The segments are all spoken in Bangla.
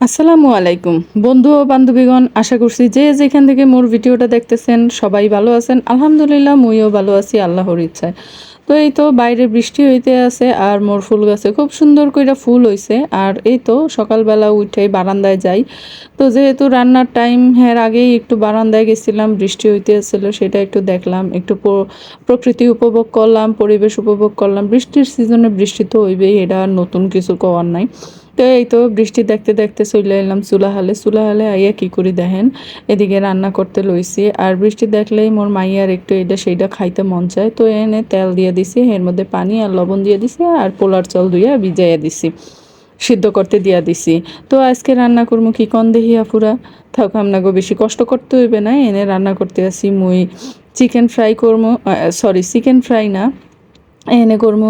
আসসালামু আলাইকুম। বন্ধু ও বান্ধবীগণ, আশা করছি যে যেখান থেকে মোর ভিডিওটা দেখতেছেন, সবাই ভালো আছেন। আলহামদুলিল্লাহ, মুইও ভালো আছি, আল্লাহর ইচ্ছায়। তো এই তো বাইরে বৃষ্টি হইতে আছে, আর মোর ফুল গাছে খুব সুন্দর করে ফুল হইছে। আর এই তো সকালবেলা উঠে বারান্দায় যাই। তো যেহেতু রান্নার টাইম হ্যাঁ আগেই একটু বারান্দায় গেছিলাম, বৃষ্টি হইতে আসছিল সেটা একটু দেখলাম, একটু প্রকৃতি উপভোগ করলাম, পরিবেশ উপভোগ করলাম। বৃষ্টির সিজনে বৃষ্টি তো হইবেই, এটা নতুন কিছু কওয়ার নাই। তো এই তো বৃষ্টি দেখতে দেখতে চলে এলাম চুলাহালে। চুলাহালে আইয়া কি করি দেখেন? এদিকে রান্না করতে লইছি। আর বৃষ্টি দেখলেই মোর মাইয়ার একটু এটা সেইটা খাইতে মন চায়। তো এনে তেল দিয়ে দিছি, এর মধ্যে পানি আর লবণ দিয়ে দিছি আর পোলার চাল ধুইয়া ভিজাইয়া দিছি। সিদ্ধ করতে দিয়া দিছি। তো আজকে রান্না করব কি কন দেহিয়া পুরা থাক আপনাকে বেশি কষ্ট করতে হইবে না। এনে রান্না করতে আসি মুই। চিকেন ফ্রাই করব সরি, চিকেন ফ্রাই না। এনে করব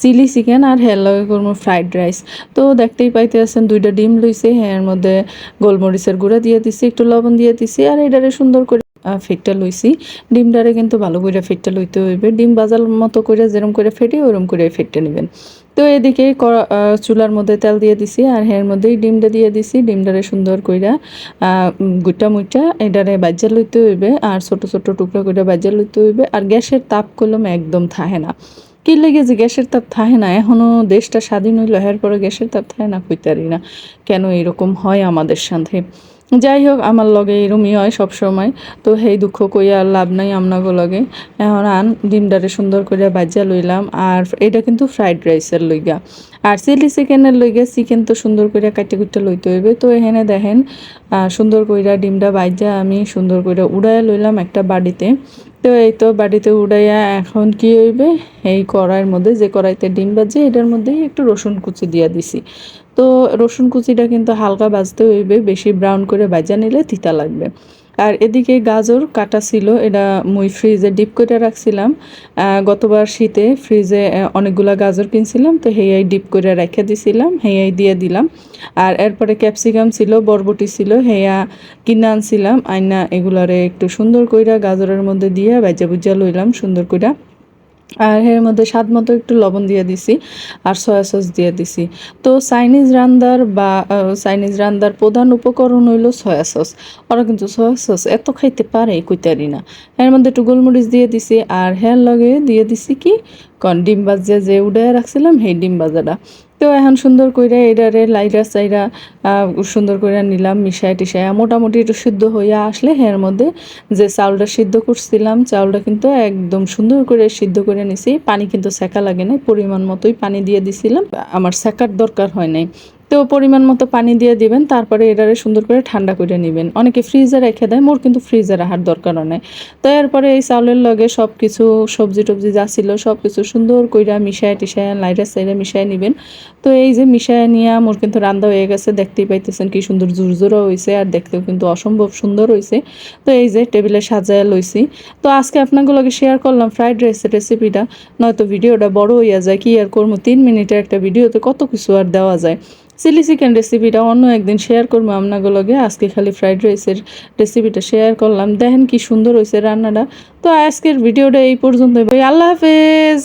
চিলি চিকেন আর হের লগে করব ফ্রাইড রাইস তো দেখতেই পাইতে আছেন দুইটা ডিম লইছে এর মধ্যে গোলমরিচের গুঁড়া দিয়ে দিছি, একটু লবণ দিয়ে দিছি, আর এটারে সুন্দর করে ফেটটা লইছি। ডিমটারে কিন্তু ভালো করে ফেটটা লইতে হইবে। ডিম বাজার মতো করে যেরম করে ফেটে, ওরম করে ফেটটা নেবেন। তো এদিকে চুলার মধ্যে তেল দিয়ে দিছি, আর এর মধ্যেই ডিমটা দিয়ে দিছি। ডিমটারে সুন্দর কইরা গুটা মুইটা এটারে বাজ্যা লইতে হইবে, আর ছোট ছোট টুকরা করে বাজ্যা লইতে হইবে। আর গ্যাসের তাপ কলম একদম থাহে না। কি লেগে যে গ্যাসের তাপ থাকে না? এখনও দেশটা স্বাধীন হইল হওয়ার পরে গ্যাসের তাপ থাকে না, কইতারি না। কেন এরকম হয় আমাদের সাথে? যাই হোক আমার লগে এরমই হয় সব সময় তো সেই দুঃখ কইয়া আর লাভ নাই আমনাগো লগে। এখন আন, ডিমটারে সুন্দর করে বাজিয়া লইলাম। আর এটা কিন্তু ফ্রাইড রাইসের লইগা। আর চিলি চিকেনের লইগা, চিকেন তো সুন্দর করে কাটে কুটে লইতে হইবে। তো এখানে দেখেন সুন্দর কইরা ডিমটা বাজিয়া আমি সুন্দর করে উড়াইয়া লইলাম একটা বাড়িতে। তো এই তো বাড়িতে উড়াইয়া এখন কি হইবে? এই কড়াইয়ের মধ্যে যে কড়াইতে ডিম বাজে, এটার মধ্যেই একটু রসুন কুচি দিয়া দিছি। তো রসুন কুচিটা কিন্তু হালকা বাজতে হইবে, বেশি ব্রাউন করে ভাজা নিলে তিতা লাগবে। আর এদিকে গাজর কাটা ছিল, এটা মুই ফ্রিজে ডিপ করে রাখছিলাম। গতবার শীতে ফ্রিজে অনেকগুলা গাজর কিনছিলাম, তো হেয়াই ডিপ করে রেখে দিছিলাম, হেয়াই দিয়ে দিলাম। আর এরপরে ক্যাপসিকাম ছিল, বরবটি ছিল, হেয়া কিনে আনছিলাম, আইনা এগুলারে একটু সুন্দর কইরা গাজরের মধ্যে দিয়ে ভাজা ভুজা লইলাম, সুন্দর কইরা। আর এর মধ্যে স্বাদ মতো একটু লবণ দিয়ে দিছি আর সয়া সস দিয়ে দিছি। তো চাইনিজ রান্দার বা চাইনিজ রান্দার প্রধান উপকরণ হইল সয়া সস ওরা কিন্তু সয়া সস এত খাইতে পারে কইতারি না। এর মধ্যে একটু গোলমরিচ দিয়ে দিছি আর হের লগে দিয়ে দিছি কি? কন, ডিম বাজিয়া যে উডায় রাখছিলাম, সেই ডিম বাজাটা তো এখন সুন্দর কইরা এটারে লাইরা চাইরা সুন্দর করে নিলাম, মিশায় টিশায়। মোটামুটি একটু সিদ্ধ হইয়া আসলে এর মধ্যে যে চাউলটা সিদ্ধ করছিলাম, চাউলটা কিন্তু একদম সুন্দর করে সিদ্ধ করে নিছি। পানি কিন্তু সেকা লাগে নাই, পরিমাণ মতোই পানি দিয়ে দিছিলাম। আমার সেকার দরকার হয় নাই। তো পরিমাণ মতো পানি দিয়ে দিবেন, তারপরে এটারে সুন্দর করে ঠান্ডা করে নেবেন। অনেকে ফ্রিজে রেখে দেয়, মোর কিন্তু ফ্রিজে রাখার দরকার নেই। তো এরপরে এই চাউলের লগে সব কিছু সবজি টবজি যা ছিল সব কিছু সুন্দর কইরা মিশায় টিশায়, লাইরা সাইরা মিশায় নেবেন। তো এই যে মিশায় নিয়ে মোর কিন্তু রান্না হয়ে গেছে, দেখতেই পাইতেছেন কি সুন্দর জুরজুরা হয়েছে আর দেখতেও কিন্তু অসম্ভব সুন্দর হয়েছে তো এই যে টেবিলে সাজায় লইছি। তো আজকে আপনাগুলোকে শেয়ার করলাম ফ্রাইড রাইসের রেসিপিটা নয়তো ভিডিওটা বড় হইয়া যায়, কি আর করব তিন মিনিটের একটা ভিডিওতে কত কিছু আর দেওয়া যায়। চিলি চিকেন রেসিপিটা অন্য একদিন শেয়ার করব আপনাগুলোকে আজকে খালি ফ্রাইড রাইসের রেসিপিটা শেয়ার করলাম। দেখেন কি সুন্দর হয়েছে রান্নাটা। তো আজকের ভিডিওটা এই পর্যন্ত আল্লাহ হাফেজ!